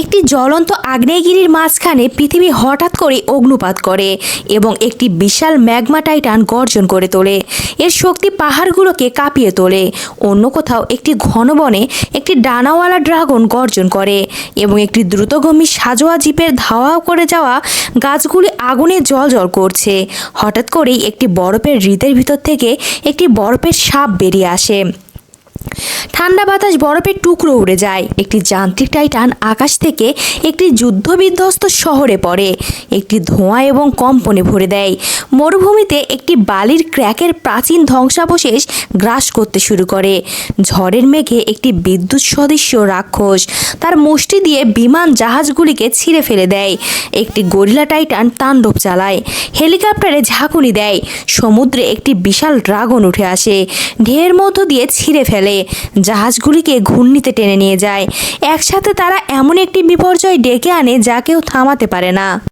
একটি জ্বলন্ত আগ্নেয়গিরির মাঝখানে পৃথিবী হঠাৎ করে অগ্নুপাত করে এবং একটি বিশাল ম্যাগমা টাইটান গর্জন করে তোলে। এর শক্তি পাহাড়গুলোকে কাঁপিয়ে তোলে। অন্য কোথাও একটি ঘন বনে একটি ডানাওয়ালা ড্রাগন গর্জন করে এবং একটি দ্রুতগমী সাজোয়া জিপের ধাওয়া করে যাওয়া গাছগুলি আগুনে জল জল করছে। হঠাৎ করেই একটি বরফের হৃদের ভিতর থেকে একটি বরফের সাপ বেরিয়ে আসে। ঠান্ডা বাতাস বরফের টুকরো উড়ে যায়। একটি যান্ত্রিক টাইটান আকাশ থেকে একটি যুদ্ধবিধ্বস্ত শহরে পড়ে। একটি ধোঁয়া এবং কম্পনে ভরে দেয়। মরুভূমিতে একটি বালির ক্র্যাকের প্রাচীন ধ্বংসাবশেষ গ্রাস করতে শুরু করে। ঝড়ের মেঘে একটি বিদ্যুৎ সদৃশ্য রাক্ষস তার মুষ্টি দিয়ে বিমান জাহাজগুলিকে ছিঁড়ে ফেলে দেয়। একটি গরিলা টাইটান তাণ্ডব চালায়। হেলিকপ্টারে ঝাঁকুনি দেয়। সমুদ্রে একটি বিশাল ড্রাগন উঠে আসে। ঢের মধ্য দিয়ে ছিঁড়ে ফেলে। জাহাজগুলিকে ঘূর্ণিতে টেনে নিয়ে যায়। একসাথে তারা এমন একটি বিপর্যয় ডেকে আনে যা কেউ থামাতে পারে না।